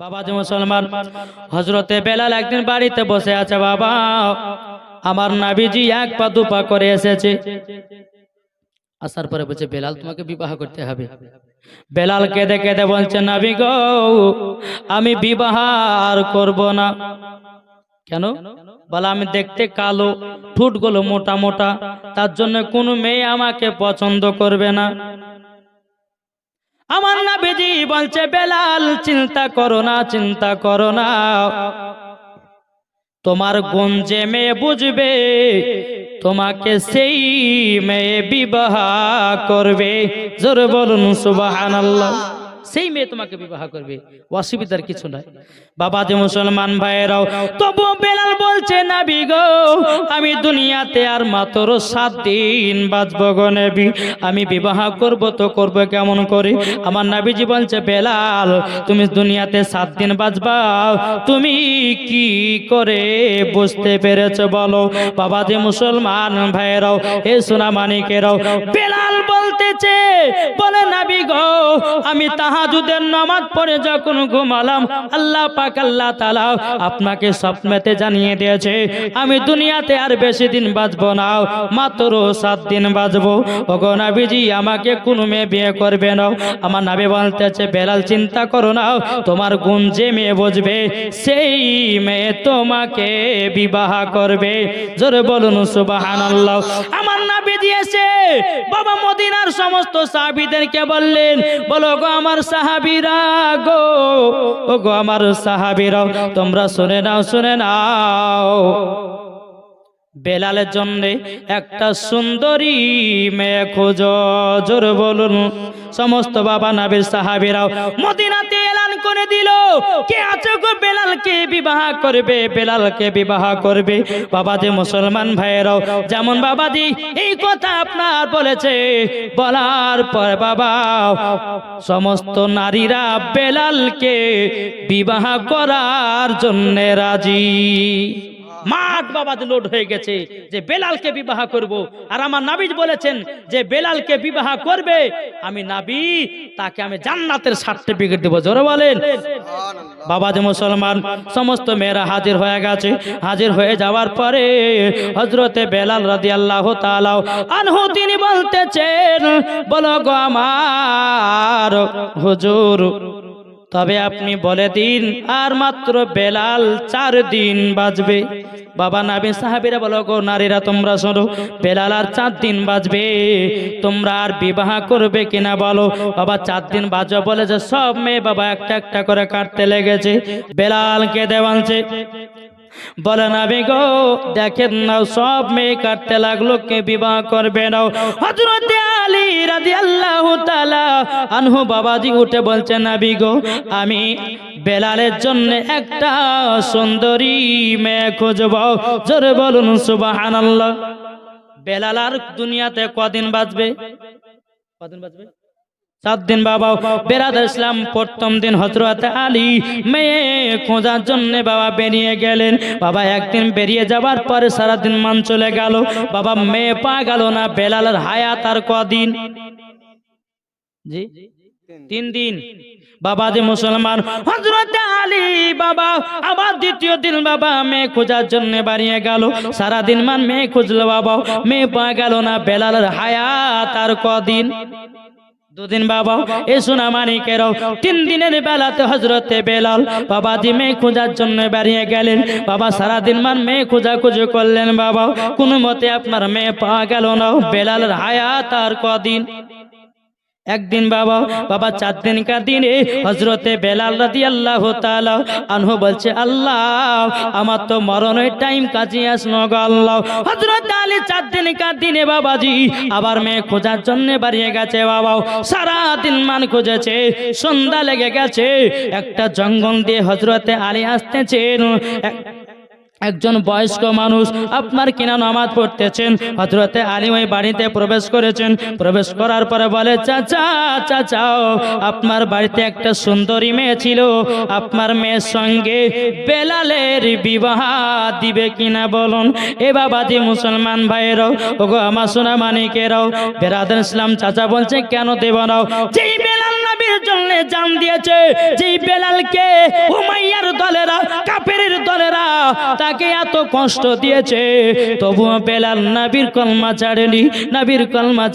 বাবা যে মুসলমান হজরতে বেলাল একদিন বাড়িতে বসে আছে, বাবা, আমার নাবিজি এক পা দু পা করে এসেছে। আসার পরে বলছে, বেলাল, তোমাকে বিবাহ করতে হবে। বেলাল কেঁদে কেঁদে বলছে, নাবি গো, আমি বিবাহ আর করব না। কেন? বলে, আমি দেখতে কালো, ঠুটগুলো মোটা মোটা, তার জন্য কোনো মেয়ে আমাকে পছন্দ করবে না। আমার নাবিজি বলছে, বেলাল, চিন্তা করো না, চিন্তা করো না। তোমার গঞ্জে মেয়ে বুঝবে, তোমাকে সেই মেয়ে বিবাহ করবে। জোর বলুন সুবাহান সেই মেয়ে তোমাকে বিবাহ করবে। অসুবিধার কিছু নাই। বাবা যে মুসলমান ভাইয়েরাও, তবু বেলাল বলছে না গো, আমি দুনিয়াতে আর মাত্র সাত দিন বাঁচব গো নেবি। আমি বিবাহ করব তো করব কেমন করে? আমার নাবিজি বলছে, বেলাল, তুমি দুনিয়াতে সাত দিন বাঁচবা। তুমি কি করে বুঝতে পেরেছ বলো? বাবা যে মুসলমান ভাইয়েরাও, এ সোনা মানিকেরাও বেলাল বলতেছে, বলে, নাবি গো, আমি তাহাজুদের নামাজ পড়ে যখন ঘুমালাম, আল্লাহ পাক আল্লাহ তাআলা আপনাকে স্বপ্নেতে জানিয়ে দিয়েছে, আমি দুনিয়াতে আর বেশি দিন বাঁচবো না, মাত্র সাত দিন বাঁচবো। ওগো নাবিজি, আমাকে কোন মেয়ে বিয়ে করবে না। আমার নাবি বলতেছে, বেলাল, চিন্তা করো না, তোমার গুণ যে মেয়ে বুঝবে, সেই মেয়ে তোমাকে বিবাহ করবে। জোরে বলুন, সুবহানাল্লাহ। আমার দিয়েছে। বাবা মদিনার সমস্ত সাহাবিদেরকে বললেন, বলো গো আমার সাহাবিরা গো, ও গো আমার সাহাবিরা তোমরা শুনে নাও শুনে নাও। বেলালের জন্য একটা সুন্দরী মেয়ে খোঁজ। জোর বলুন, সমস্ত বাবা নাবির সাহাবিরাও মদিনাতে এলান করে দিল। কে আছে গো বেলালকে বিবাহ করবে? বেলালকে বিবাহ করবে। বাবা যে মুসলমান ভাইয়েরাও, যেমন বাবাজি এই কথা আপনার বলেছে, বলার পর বাবা, সমস্ত নারীরা বেলালকে বিবাহ করার জন্য রাজি। মাঠ বাবাদ লোড হয়ে গেছে যে বেলালকে বিবাহ করব। আর আমার নাবিজ বলেছেন যে বেলালকে বিবাহ করবে আমি নাবি তাকে আমি জান্নাতের সার্টিফিকেট দেবো। জোরে বলেন। বাবা যে মুসলমান সমস্ত মেয়েরা হাজির হয়ে গেছে। হাজির হয়ে যাওয়ার পরে হজরতে বেলাল রাদি আল্লাহ তালাও আনহু তিনি বলতেছেন বলো গো আমার হুজুর তবে আপনি বলে দিন, আর মাত্র বেলাল চার দিন বাজবে। বাবা নাবি সাহাবিরা বলো, গো নারীরা, তোমরা শোনো, বেলাল আর চার দিন বাজবে। তোমরা আর বিবাহ করবে কিনা বলো? বাবা, চার দিন বাজবে বলে যে, সব মেয়ে বাবা একটা একটা করে কাটতে লেগেছে। বেলালকে দেওয়ালছে বলে না গো, দেখেন না সব মেয়ে কাটতে লাগল, কে বিবাহ করবে না হজরত আলী রাজি আল্লাহ আনহু বাবাজি উঠে বলছে না গো, আমি বেলালের জন্য একটা সুন্দরী মেয়ে খুঁজব। জোরে বলুন সুবাহান বেলাল আর দুনিয়াতে কদিন বাঁচবে? কদিন বাঁচবে? সাত দিন বাবা বেরাদার ইসলাম, প্রথম দিন হজরত আলী, মেয়ে খোঁজার জন্য বাবা বেরিয়ে গেলেন। বাবা একদিন বেরিয়ে যাবার পরে সারাদিন মান চলে গেল। বাবা মেয়ে পা গেল না, বেলালের হায়াত আর কদিন? জি? তিন দিন। বাবা যে মুসলমান হজরত আলী বাবা, আবার দ্বিতীয় দিন বাবা মেয়ে খোঁজার জন্য বাড়িয়ে গেল। সারাদিন মান মেয়ে খুঁজলো বাবা মেয়ে পা গেল না, বেলালের হায়াত আর কদিন? দুদিন বাবা, এ সোনা মানিকের তিন দিনের বেলাতে হজরতে বেলাল বাবা জি মেয়ে খোঁজার জন্য বেরিয়ে গেলেন। বাবা সারাদিন মান মেয়ে খোঁজা খুঁজো করলেন বাবা। কোনো মতে আপনার মেয়ে পাওয়া গেল না। বেলালের হায়াত আর কদিন। একদিন বাবা বাবা চার দিনকার দিনে হজরতে বেলাল রাদি আল্লাহ আনহু বলছে, আল্লাহ, আমার তো মরণের টাইম কাজে আসলো গো আল্লাহ। হজরত আলী চার দিনকার দিনে বাবাজি আবার মেয়ে খোঁজার জন্য বাড়িয়ে গেছে বাবা। সারা দিন মান খুঁজেছে, সন্ধ্যা লেগে গেছে, একটা জঙ্গল দিয়ে হজরতে আলী আসতেছেন। একজন বয়স্ক মানুষ আপনার কিনা নামাজ পড়তেছেন? হজরতে আলী ওই বাড়িতে প্রবেশ করেছেন। প্রবেশ করার পরে বলে, চাচা চাচাও আপনার বাড়িতে একটা সুন্দরী মেয়ে ছিল। আপনার মেয়ের সঙ্গে বেলালের বিবাহ দিবে কিনা বলুন? এ বাবাজি মুসলমান ভাইয়েরাও, ওগো আমার সোনা মানিকেরাও বেরাদার ইসলাম চাচা বলছে, কেন দেব নাও যেই বেলাল নবীর জন্য জান দিয়েছে। বেলালকে দলেরা দলেরা তাকে এত কষ্ট দিয়েছে। তবুও বেলাল নবীর কলমা নবীর কলমা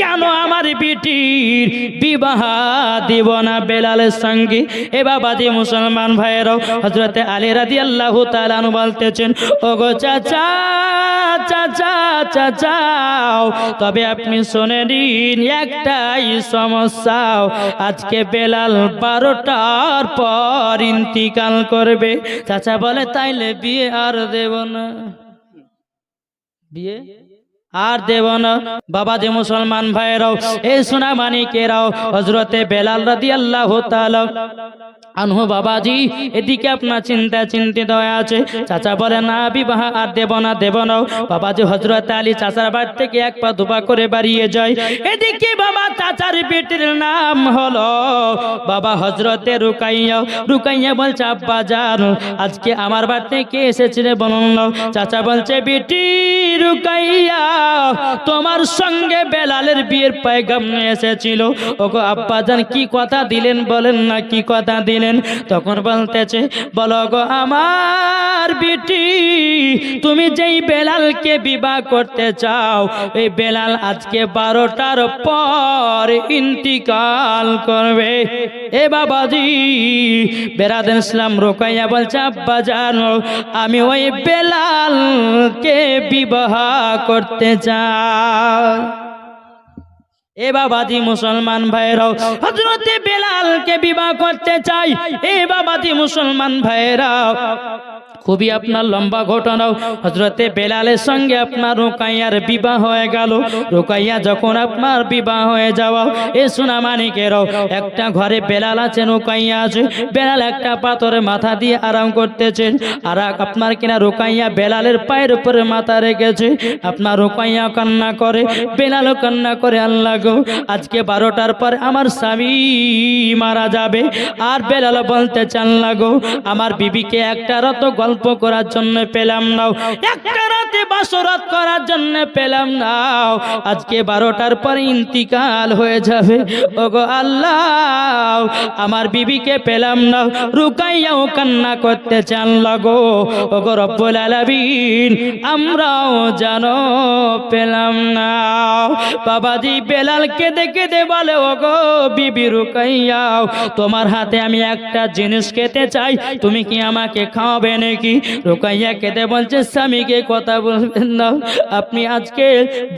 কেন আমার বিটির বিবাহ দিব না বেলালের সঙ্গে? এ মুসলমান ভাইয়েরও হজরতে আলী রাদি আল্লাহ বলতেছেন চাচা চাচা, চাচাও, তবে আপনি শোনে নিন একটাই সমস্যা আজকে বেলাল বারোটার পর ইন্তিকাল করবে। চাচা বলে তাইলে বিয়ে আর দেব না। বিয়ে? আর দেব বাবা যে মুসলমান ভাইরাও এই সোনা মানিকেরাও হজরতে বেলাল রাদি আল্লাহ আনহু বাবাজি, এদিকে আপনার চিন্তা চিন্তিত হয়ে আছে। চাচা বলে, না বিবাহ, আর দেব না দেব না। বাবাজি হজরত আলী চাচার বাড়ি থেকে এক পা দুপা করে বাড়িয়ে যায়। এদিকে বাবা চাচার বেটির নাম হলো বাবা হজরতে রুকাইয়া। রুকাইয়া বলছে, আব্বা জান, আজকে আমার বাড়ি থেকে এসেছিলে বলুন চাচা বলছে, বেটি রুকাইয়া তোমার সঙ্গে বেলালের বিয়ের পায়গাম এসেছিল। ওগো আব্বা জান, কি কথা দিলেন বলেন না, কি কথা দিলেন? তখন বলতেছে, বলো গো আমার বিটি, তুমি যেই বেলালকে বিবাহ করতে চাও, এই বেলাল আজকে বারোটার পর ইন্তিকাল করবে। এ বাবাজি বেরাদেন ইসলাম রোকাইয়া বলছে, আব্বা জানো, আমি ওই বেলালকে বিবাহ করতে চাই এ বাবাজি মুসলমান ভাইরাও হজরতে বেলালকে বিবাহ করতে চাই। এ বাবাজি মুসলমান ভাইরাও খুবই আপনার লম্বা ঘটনাও হজরতে বেলালের সঙ্গে আপনার রোকাইয়ার বিবাহ হয়ে গেল। রোকাইয়া যখন আপনার বিবাহ হয়ে যাওয়া, এ সোনা মানিকেরও একটা ঘরে বেলাল আছে, রোকাইয়া আছে। বেলাল একটা পাথরে মাথা দিয়ে আরাম করতেছেন আর আপনার কিনা রোকাইয়া বেলালের পায়ের উপরে মাথা রেখেছে। আপনার রোকাইয়া কান্না করে, বেলালও কান্না করে, আল্লাহ গো, আজকে বারোটার পর আমার স্বামী মারা যাবে। আর বেলাল বলতে চান লাগো আমার বিবিকে একটা রত গল্প করার জন্য পেলাম নাও। একটা রাতে বাসরাত করার জন্য পেলাম নাও। আজকে বারোটার পর ইন্তিকাল হয়ে যাবে। ওগো আল্লাহ, আমার বিবিকে পেলাম না রুকাইয়াও কান্না করতে চান লাগো। ওগো রব্বুল আলামিন, আমরাও জানো পেলাম না বাবাজি বেলালকে দেখে দে বলে, ওগো বিবি রুকাইয়াও, তোমার হাতে আমি একটা জিনিস খেতে চাই। তুমি কি আমাকে খাওয়াবে নাকি? রুকাইয়া খেতে বলছে, স্বামীকে কথা বলবেন না। আপনি আজকে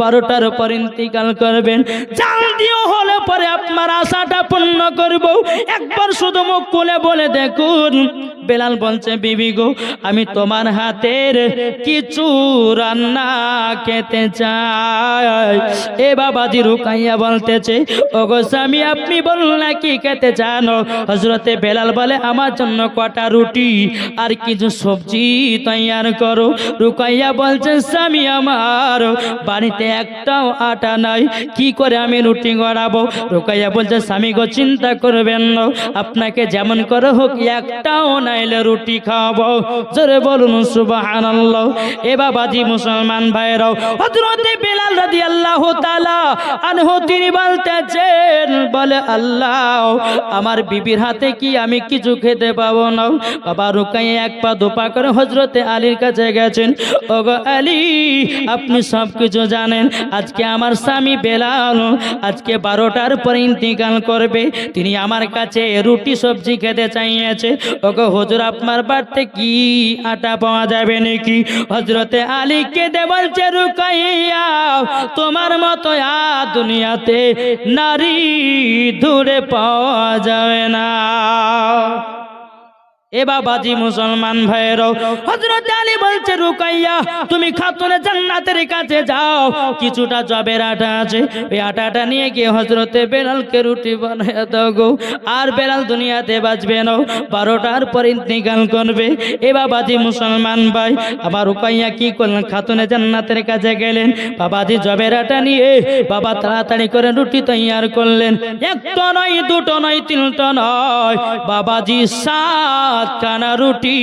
বারোটার পর ইন্তিকাল করবেন। জাল দিও, হলে পরে আপনার আশাটা পূর্ণ করব। একবার শুধু মুখ খুলে বলে দেখুন। বেলাল বলছে, বিবি গো, আমি তোমার হাতের কিছু রান্না খেতে চাই। এ বাবাজি রুকাইয়া বলতেছে, ওগো স্বামী, আপনি বলুন না কি খেতে চান? হজরতে বেলাল বলে, আমার জন্য কটা রুটি আর কিছু সবজি তৈয়ার করো। রুকাইয়া বলছেন স্বামী আমার, বাড়িতে একটাও আটা নাই, কি করে আমি রুটি গড়াবো? রুকাইয়া বলছে, স্বামী গো, চিন্তা করবেন না, আপনাকে যেমন করে হোক, একটাও নাইলে রুটি খাওয়াবো। জোরে বলুন, সুবহানাল্লাহ। এ বাবাজি মুসলমান ভাইরাও, হযরতে বেলাল রাদিয়াল্লাহু তাআলা আনহু, তিনি বলতেছেন, বলে আল্লাহ, আমার বিবির হাতে কি আমি কিছু খেতে পাবো না? বাবা রুকাইয়া এক পা দুপা করে হজরতে আলীর কাছে গেছেন। ওগো আলী, আপনি সব কিছু জানেন। আজকে আমার স্বামী বেলাল, আজকে বারোটার পর ইন্তিকাল করবে। তিনি আমার কাছে রুটি সবজি খেতে চাইয়েছে। ওগো হুজুর, আপনার বাড়িতে কি আটা পাওয়া যাবে নাকি? হজরতে আলী কেঁদে বলছে, রুকাইয়া, তোমার মতো আ দুনিয়াতে নারী দূরে পাওয়া যাবে না। এ বাবাজি মুসলমান ভাইয়েরও হজরত আলী বলছে, রুকাইয়া, তুমি খাতুনে জান্নাতের কাছে যাও। কিছুটা জবের আটা আছে। ওই আটাটা নিয়ে গিয়ে হজরতে বেলালকে রুটি বানায় দাও গো। আর বেলাল দুনিয়াতে বাঁচবে না। বারোটার পর ইন্তিকাল করবে। এ বাবাজি মুসলমান ভাই, আবার রুকাইয়া কি করলেন? খাতুনে জান্নাতের কাছে গেলেন। বাবাজি জবের আটা নিয়ে বাবা তাড়াতাড়ি করে রুটি তৈয়ার করলেন। একটা নয়, দুটো নয়, তিনটা নয়। বাবাজি সাত খানা রুটি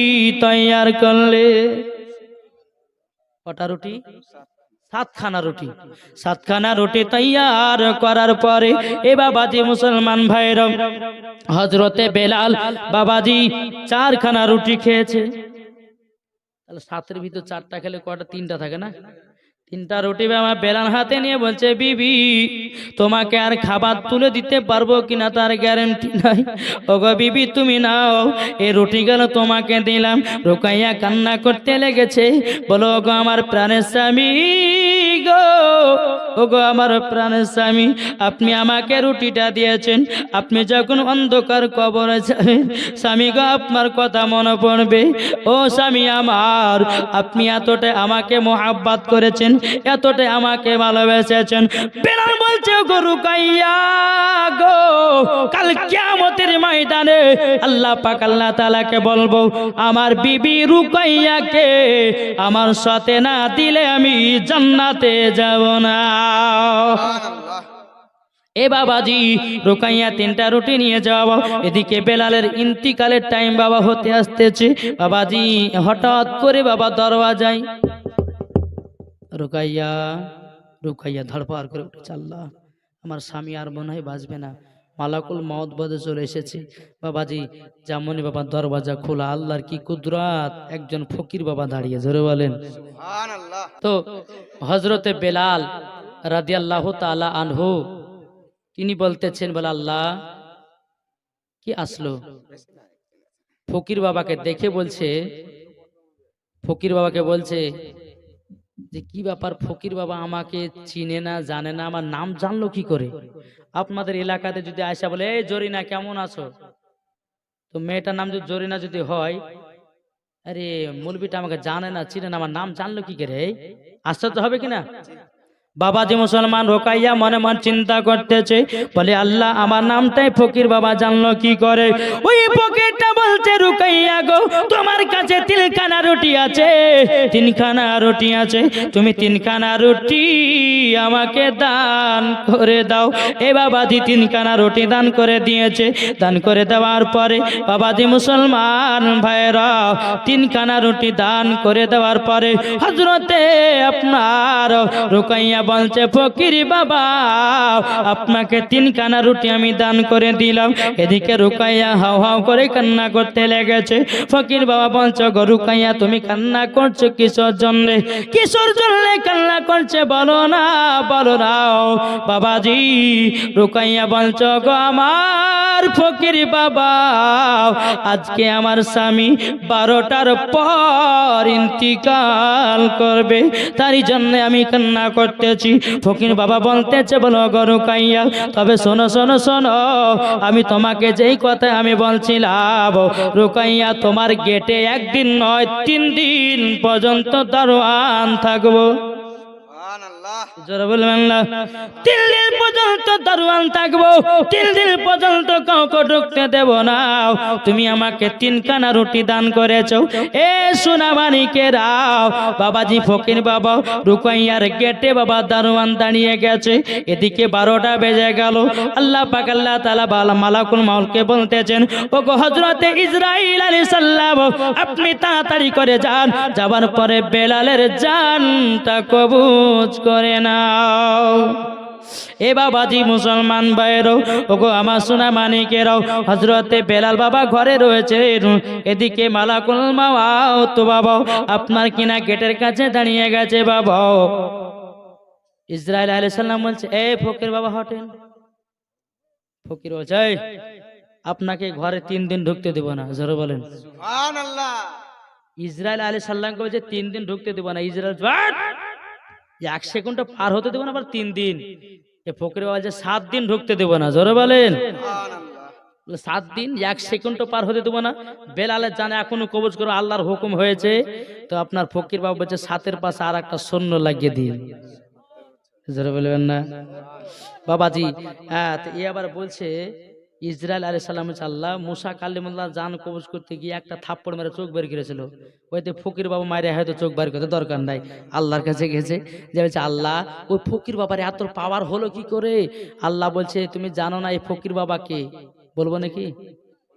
তৈয়ার করলে। কটা রুটি? সাতখানা রুটি। সাতখানা রুটি তৈয়ার করার পরে এ বাবাজি মুসলমান ভাইরম হজরতে বেলাল বাবাজি চারখানা রুটি খেয়েছে। তাহলে সাতের ভিতর চারটা খেলে কটা তিনটা থাকে না? তিনটা রুটি আমার বেলান হাতে নিয়ে বলছে, বিবি, তোমাকে আর খাবার তুলে দিতে পারব কিনা তার গ্যারেন্টি নাই? ওগো বিবি, তুমি নাও, এই রুটি গেল তোমাকে দিলাম। রোকাইয়া কান্না করতে লেগেছে। বলো, ওগো আমার প্রাণের স্বামী গো। ওগো, আমার প্রাণের স্বামী, আপনি আমাকে রুটিটা দিয়েছেন। আপনি যখন অন্ধকার কবরে যাবেন, স্বামী গো, আপনার কথা মনে পড়বে। ও স্বামী আমার, আপনি এতটাই আমাকে মোহাব্বাত করেছেন, এতটাই আমাকে ভালোবেসেছেন। বেলাল বলছে গরু কাইয়া গো, কাল কিয়ামতের ময়দানে আল্লাহ পাক, আল্লাহ তাআলাকে বলব, আমার বিবি রুকাইয়াকে আমার সাথে না দিলে আমি জান্নাতে যাব না। এ বাবাজি, রোকাইয়া তিনটা রুটি নিয়ে যাওয়া এদিকে বেলালের ইন্তিকালের টাইম বাবা হতে আসতেছে। বাবাজি, হঠাৎ করে বাবা দরওয়া দরওয়াজায় রোকাইয়া রোকাইয়া ধড়পার করে উঠেছে আল্লাহ আমার স্বামী আর মনে হয় বাঁচবে না। মালাকুল মত বদে চলে এসেছে। বাবাজি জামনি বাবা দরওয়াজা খোলা আল্লাহর কি কুদরাত? একজন ফকির বাবা দাঁড়িয়ে ধরে বলেন। তো হজরতে বেলাল রাদিয়াল্লাহ তালা আনহু তিনি বলতেছেন বলে আল্লাহ কি আসলো? ফকির বাবাকে দেখে বলছে ফকির বাবাকে বলছে যে কি ব্যাপার, ফকির বাবা আমাকে চিনে না, জানে না, আমার নাম জানলো কি করে? আপনাদের এলাকাতে যদি আসা বলে, এই জরিনা, কেমন আছো? তো মেয়েটার নাম যদি জরিনা যদি হয়, আরে মুলবিটা আমাকে জানে না, চিনে না, আমার নাম জানলো কি করে? আশ্চর্য হবে কিনা বাবাজি মুসলমান রোকাইয়া মনে মন চিন্তা করতেছে, বলে আল্লাহ আমার নামটাই ফকির বাবা জানলো কি করে? ওই ফকিরটা বলছে, রুকাইয়া গো, তোমার কাছে তিনখানা রুটি আছে। তিনখানা রুটি আছে, তুমি তিনখানা রুটি আমাকে দান করে দাও। এ বাবাজি তিনখানা রুটি দান করে দিয়েছে। দান করে দেওয়ার পরে বাবাজি মুসলমান ভাইরা তিনখানা রুটি দান করে দেওয়ার পরে হজরতে আপনার রুকাইয়া বলছে ফকির বাবা, আপনাকে তিন তিনখানা রুটি আমি দান করে দিলাম। এদিকে রুকাইয়া হাও হাও করে কান্না করতে লেগেছে। ফকির বাবা বলছে, গো রুকাইয়া, তুমি কান্না করছ কিশোর জন্য? কিশোর জন্য কান্না করছে বলো না, বলো নাও বাবাজি। রুকাইয়া বলছ, গো আমার ফকির বাবা, আজকে আমার স্বামী বারোটার পর ইন্তিকাল করবে। তারই জন্য আমি কান্না করতেছি ফকির বাবা বলতেছে, বলো গরু কাইয়া তবে শোনো শোনো শোনো, আমি তোমাকে যেই কথা আমি বলছিলাম, রুকাইয়া, তোমার গেটে একদিন নয়, তিন দিন পর্যন্ত দারোয়ান থাকব। না। তিন দিন পর্যন্ত থাকব তিন দিন পর্যন্ত কাউকে না। তুমি আমাকে তিনখানা রুটি দান করেছ। এ বাবাজি ফকির বাবা গেটে বাবা দারোয়ান দাঁড়িয়ে গেছে। এদিকে বারোটা বেজে গেল। আল্লাহ তালা মালাকুল মাউলকে বলতেছেন ও হজরতে ইসরাইল আলী সাল্লাম আপনি তাড়াতাড়ি করে যান। যাবার পরে বেলালের জানটা কবুজ করে নাও। এ বাবাজি মুসলমান ভাইয়েরও ওগো আমার সোনা মানিকেরাও হজরতে বেলাল বাবা ঘরে রয়েছে এদিকে মালাকুল মাও তো বাবা আপনার কিনা গেটের কাছে দাঁড়িয়ে গেছে বাবা। ইসরায়েল আলাইহিস সালাম বলছে এ ফকির বাবা হটেন। ফকির বলছে "এই, আপনাকে ঘরে তিন দিন ঢুকতে দেব না। জোরে বলেন। সুবহানাল্লাহ। ইসরায়েল আলী সাল্লামকে বলছে তিন দিন ঢুকতে দেবো না। Israel but! এক সেকেন্ড পার হতে দেবো না আবার তিন দিন। এ ফকরে যে সাত দিন ঢুকতে দেবো না জোরে বলেন। সাত দিন এক সেকেন্ড পার হতে দেবো না। বেলালের জানে এখনও কবজ করো আল্লাহর হুকুম হয়েছে। তো আপনার ফকির বাবু বলছে সাতের পাশে আর একটা সৈন্য লাগিয়ে দিন। জোরে বলবেন না? বাবাজি হ্যাঁ তো এ আবার বলছে ইসরায়েল আলী সাল্লাম আল্লাহ মুসা কালিমুল্লাহ জান কবজ করতে গিয়ে একটা থাপ্পড় মেরে চোখ বের করেছিল। ওইতে ফকির বাবা মায়ের হয়তো চোখ বের করতে দরকার নাই। আল্লাহর কাছে গেছে। যে বলছে আল্লাহ ওই ফকির বাবার এত পাওয়ার হলো কি করে? আল্লাহ বলছে তুমি জানো না এই ফকির বাবাকে বলব নাকি?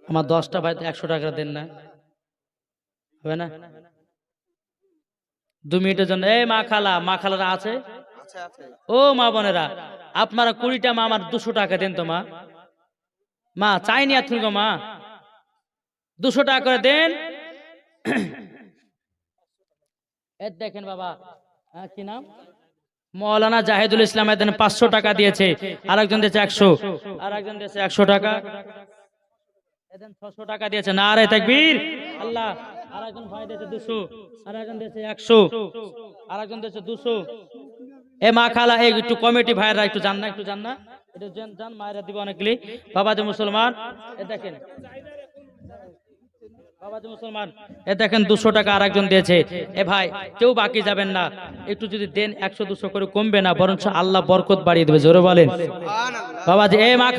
আমার দশটা ভাই তো একশো টাকা দেন না। হবে না? দু মিনিটের জন্য এই মা খালা মা খালারা আছে। ও মা বোনেরা আপনারা কুড়িটা মা আমার দুশো টাকা দেন তো মা। মা চাইনি আর গো মা। দুশো টাকা করে দেন। দেখেন বাবা কি নাম? মৌলানা জাহিদুল ইসলাম এদিন পাঁচশো টাকা দিয়েছে। আর একজন দিয়েছে একশো। আর একজন দিয়েছে একশো টাকা। এদিন ছশো টাকা দিয়েছে। না রে তাকবীর। আল্লাহ আর একজন ভাই দিয়েছে দুশো। আর একজন দিয়েছে একশো। আর একজন দিয়েছে দুশো। এ মা খালা একটু কমিটি ভাইরা একটু জান না, একটু জান না। জান জান মায়েরা দিব অনেকগুলি। বাবা যে মুসলমান, এ দেখেন। বাবা যে মুসলমান, এ দেখেন দুশো টাকা আর একজন দিয়েছে। এ ভাই, কেউ বাকি যাবেন না। একটু যদি দেন একশো, দুশো করে কমবে না, বরঞ্চ আল্লাহ বরকত বাড়িয়ে দেবে, জোরে বলেন। সুবহান আল্লাহ বাবাজি এ মা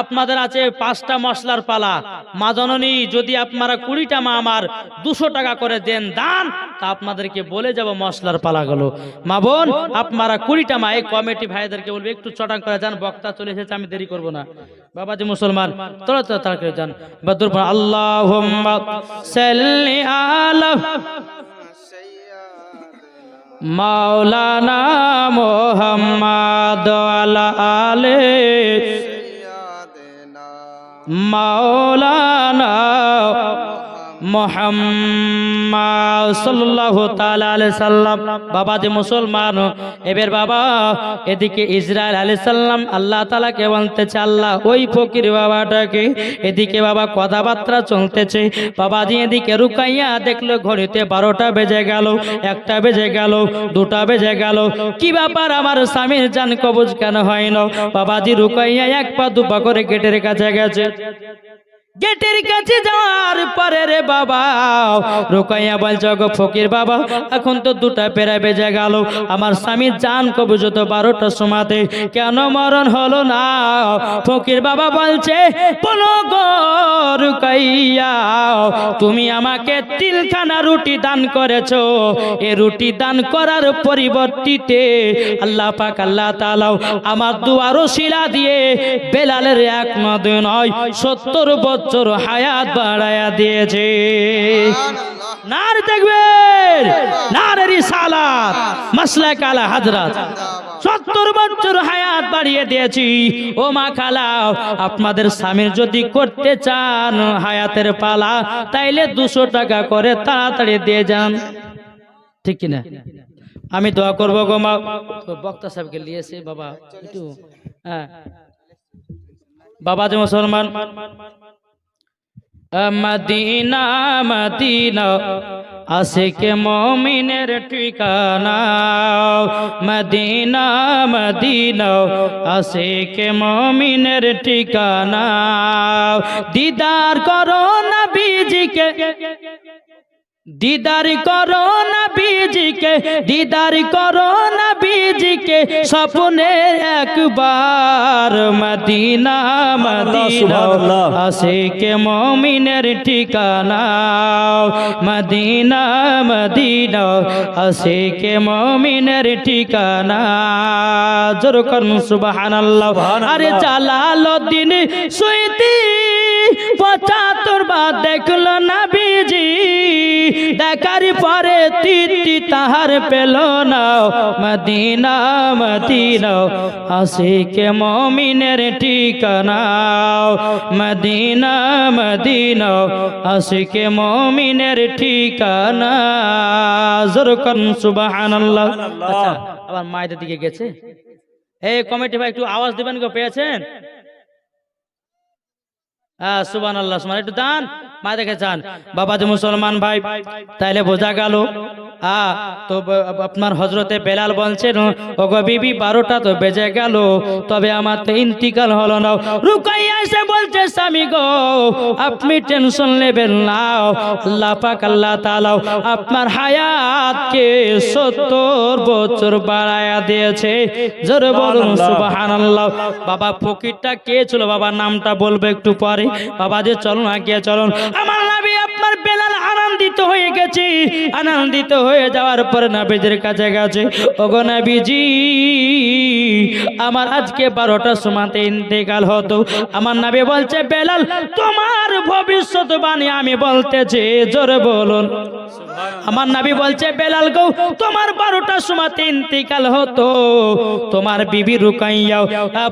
আপনাদের আছে পাঁচটা মশলার পালা। মা জননী, যদি আপনারা কুড়িটা মা আমার দুশো টাকা করে দেন দান, তা আপনাদেরকে বলে যাব মশলার পালাগুলো। মা বোন, আপনারা কুড়িটা মা, এই কমিটি ভাইদেরকে বলবে, একটু চটাং করে যান, বক্তা চলে এসেছে, আমি দেরি করব না। বাবাজি মুসলমান তোরা তো তাড়া করে যান। বদুর আল্লাহ মাওলানা মোহাম্মদ আলা আলে মাওলানা এবার বাবা, এদিকে ইসরায়েল বলতেছে, আল্লাহ, ওই ফকির বাবাটাকে এদিকে বাবা কথাবার্তা চলতেছে। বাবাজি এদিকে রুকাইয়া দেখল, ঘড়িতে বারোটা বেজে গেল, একটা বেজে গেল, দুটা বেজে গেল। কি ব্যাপার আমার স্বামীর জান কবজ কেন হয় না? বাবাজি রুকাইয়া এক পা দু পা করে গেটের কাছে গেছে। গেটের কাছে যাওয়ার পরে রে বাবা, রোকাইয়া বলছে গো ফকির বাবা, এখন তো দুটা পেরা বেজে গেল। আমার স্বামী জান কবুজ তো বারোটার সময়তে। কেন মরণ হলো না? ফকির বাবা বলছে, বলো গো রুকাইয়া, তুমি আমাকে তিলখানা রুটি দান করেছ। এ রুটি দান করার পরিবর্তিতে আল্লাহ পাক, আল্লাহ তাআলাও আমার দুয়ারও শিলা দিয়ে বেলালের এক নয়, সত্তর বছর হায়াত বাড়ায়া দিয়েছে। নার দেখবে নার রিসালাত মাসলা কালা হাজরাত। সত্তর বছর হায়াত বাড়িয়ে দিয়েছি। ও মা খালা আপনাদের স্বামীর যদি করতে চান হায়াতের পালা, তাইলে দুশো টাকা করে তাড়াতাড়ি দিয়ে যান। ঠিক কিনা? আমি দোয়া করব গো মা। বক্তা সাহেবকে নিয়েছে বাবা একটু হ্যাঁ। বাবা যে মুসলমান মদিনা মদিনা আশিকে মমিনের ঠিকানা। মদিনা মদিনা আশিকে মমিনের ঠিকানা। দিদার করো নবীজিকে দিদার করো না বীজকে দিদার করো না বীজকে স্বপ্নে একবার মদিনা মদিনা আশিকে মমিনের ঠিকানা? মদিনা মদিনা আশিকে মমিনের ঠিকানা? জোর করুন সুবহানাল্লাহ। আরে জালালউদ্দিন সুইতি পঁচাত্তর বার দেখল না বিজি। দেখার পরে তিতি তাহার পেল না। মদিনা মদিনা আশিকে মমিনের ঠিকানা। মদিনা মদিনা আশিকে মমিনের ঠিকানা। জোর করুন সুবহানাল্লাহ। আচ্ছা আবার মায়েদের দিকে গেছে। এই কমিটি ভাই একটু আওয়াজ দিবেন গো পেয়েছেন? হ্যাঁ সুবান আল্লাহ সুমান একটু দান। মা দেখে চান বাবা যে মুসলমান ভাই, তাইলে বোঝা গেল আপনার হজরতে বেলাল বলছেন ও গো বিবি, বারোটা তো বেজে গেল, তবে আমার তো ইন্তিকাল হলো না। রুকাইয়া এসে বলছে, স্বামী গো, আপনি টেনশন নেবেন না। আল্লাহ পাক, আল্লাহ তাআলা আপনার হায়াতকে সত্তর বছর বাড়ায়া দিয়েছে। জোরে বলুন, সুবহানাল্লাহ। বাবা ফকিরটা কে ছিল? বাবার নামটা বলব একটু পরে। বাবা যে চলুন কে চলুন আমার নাবি আপনার বেলাল আনন্দিত হয়ে গেছে। আনন্দিত হয়ে যাওয়ার পরে নাবিজের কাছে গেছে। ওগো নবীজি আমার আজকে বারোটার সময়তে ইন্তেকাল হতো। আমার নাবি বলছে, বেলাল, তোমার ভবিষ্যৎবাণী আমি বলতেছি, জোরে বলুন। আমার নাবি বলছে, বেলাল গো, তোমার বারোটার সময়তে ইন্তিকাল হতো। তোমার বিবি রুকাইয়াও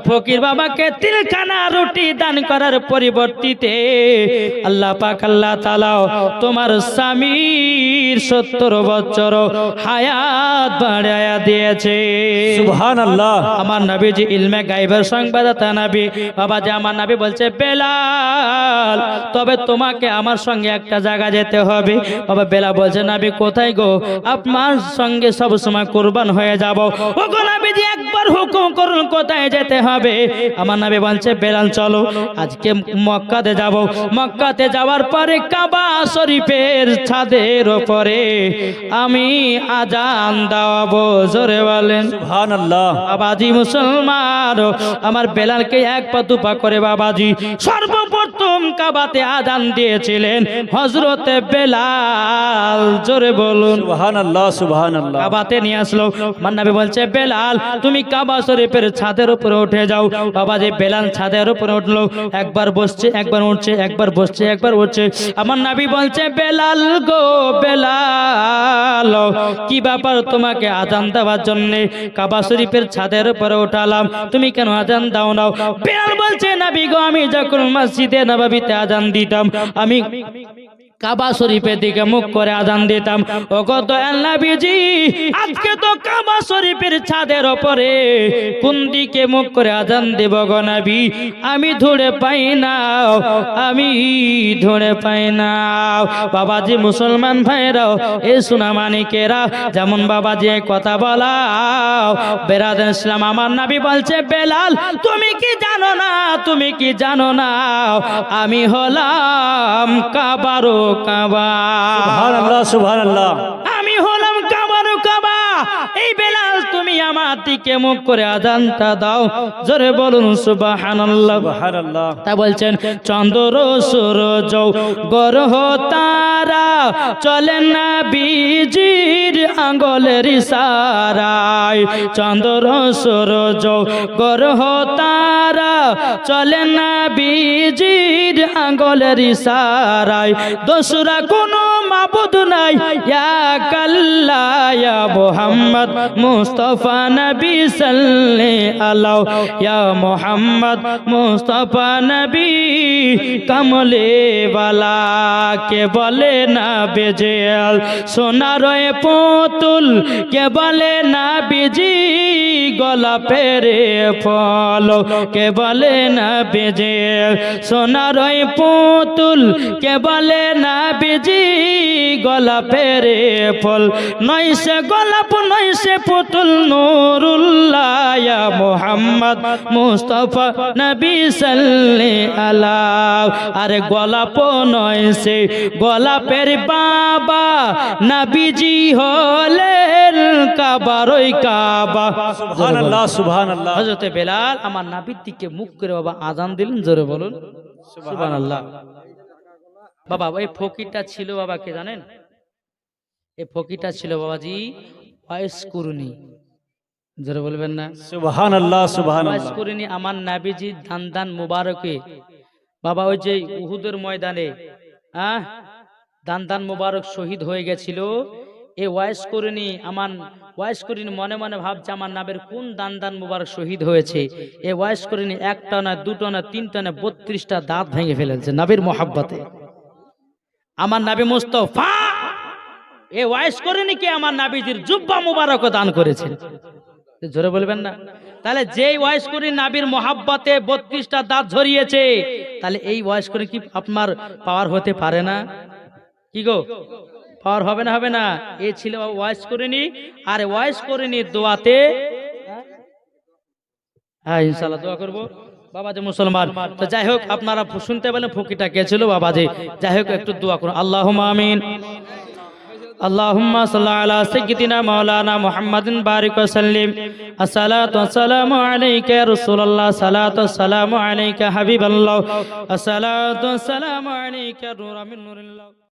ফকির বাবাকে তিলখানা রুটি দান করার পরিবর্তিতে আল্লাহ পাক, আল্লাহ তালাও তোমার স্বামীর সত্তর বছর হায়াত বাড়ায়া দিয়েছে। সুবহান আল্লাহ আমার নবী যে ইলমে গাইবের সংবাদতা নবী। বাবা যে আমার নবী বলছে বেলাল তবে তোমাকে আমার সঙ্গে একটা জায়গা যেতে হবে। বাবা বেলা বলছে নবী কোথায় গো? আপনার সঙ্গে সব সময় কুরবান হয়ে যাব। ও গো নবী যে একবার হুকুম করুন কোথায় যেতে হবে। আমার নবী বলছে বেলাল চলো আজকে মক্কাতে যাব। মক্কাতে যাওয়ার পরে কাবা শরীফের ছাদের ওপরে আমি আজান দাওয়াবো। জোরে বলেন। সুবহান আল্লাহ বাবাজি মুসলমান আমার বেলালকে এক পা দুপা করে বাবাজি সর্বপ্রথম কাবাতে আজান দিয়েছিলেন। হজরতে বেলাল জোরে বলুন। সুবহান আল্লাহ সুবহান আল্লাহ কাবাতে নিয়ে আসলো। মান্নাবি বলছে বেলাল তুমি কাবা শরীফের ছাদের উপরে উঠে যাও। বাবাজি বেলাল ছাদের উপরে উঠল। একবার বসছে একবার উঠছে একবার বসছে একবার উঠছে। আমার নাবি বলছে বেলাল গো বেলাল কি ব্যাপার তোমাকে আজান দেওয়ার জন্য কাবা শরীফের ছাদের উপরে উঠালাম। তুমি কেন আজান দাও নাও? বেলাল বলছে নাবি গো আমি যখন মসজিদে নবাবিতে আজান দিতাম, আমি কাবা শরীফের দিকে মুখ করে আজান দিতাম। ও কত আল্লাহবিজি আজকে তো কাবা শরীফের ছাদের ওপরে কোন দিকে মুখ করে আজান দেব গনাবি আমি ধরে পাই না আমি ধরে পাই না বাবাজি মুসলমান ভাইরাও, এ সোনা মানিকেরা যেমন বাবাজি কথা বলা বেরাদ ইসলাম, আমার নাবি বলছে, বেলাল, তুমি কি জানো না? তুমি কি জানো না? আমি হলাম কাবারো কাবা। সুভান আল্লাহ আমার দিকে মুখ করে আজানটা দাও। জোরে বলুন সুবহানাল্লাহ। সুবহান তা বলছেন চন্দ্র সূরজ গরহ তারা চলে না বীজির আঙ্গলের ইশারায়। চন্দ্র সূরজ গরহ তারা চলে না বীজির আঙ্গলের ইশারায়। দোসরা কোনো মাবুদ নাই ইয়া কাল্লা ইয়া মুহাম্মদ মুস্তাফা। নবী সাল্লে আলাও। ইয়া মোহাম্মদ মুস্তাফা নবী, কমলে বালা কে বলে না বেজেল। সোনার এ পুতুল কে বলে না বিজি গলা পেরে ফল। কে বলে না বেজে সোনার পুতুল, কে বলে না বিজি গলা পেরে ফল। নয় সে গোলাপ, নয় সে পুতুল, নুরুল্লাহ মোহাম্মদ মুস্তফা নবী সাল্লি আলা আরে গোলাপ নয় সে গোলাপের বাবা নবীজি কাবা বেলাল আমার নাবির দিকে মুখ করে বাবা আজান দিলেন জোরে বলুন। বাবা ওই ফকিরটা ছিল বাবা কে জানেন? এই ফকিরটা ছিল বাবাজি ওয়াইস কুরুনি জোরে বলবেন না? সুবহান আল্লাহ ওয়াইস কুরুনি আমার নাবিজি দান দান মুবারকে। বাবা ওই যে উহুদের ময়দানে আহ দান দান মুবারক শহীদ হয়ে গেছিল। এ ওয়াইস করিনি আমার ওয়াইস করিনি, মনে মনে ভাবছে আমার নাবের কোন দান দান মুবারক শহীদ হয়েছে। এ ওয়াইস করিনি, একটা না দুটো না তিনটা না বত্রিশটা দাঁত ভেঙে ফেলেছে নাবির মোহাব্বতে। আমার নাবি মুস্তফা, এ ওয়াইস করিনি কি আমার নাবিজির জুব্বা মুবারক দান করেছে? জোরে বলবেন না। তাহলে যেই ওয়াইস করি নাবির মোহাব্বতে বত্রিশটা দাঁত ঝরিয়েছে, তাহলে এই ওয়াইস করে কি আপনার পাওয়ার হতে পারে না? কি গো? পাওয়ার হবে না হবে না এ ছিল ওয়াইস করিনি আর ওয়াইস করিনি দোয়াতে হ্যাঁ ইনশাল্লাহ দোয়া করবো বাবাজি মুসলমান তো যাই হোক আপনারা শুনতে পেলেন ফকিটা কে ছিল বাবাজি যাই হোক একটু দোয়া করুন আল্লাহ আমিন اللهم صل على سيدنا مولانا محمد بارك وسلم الصلاة والسلام عليك يا رسول الله الصلاة والسلام عليك حبيب الله الصلاة والسلام عليك يا نور من نور الله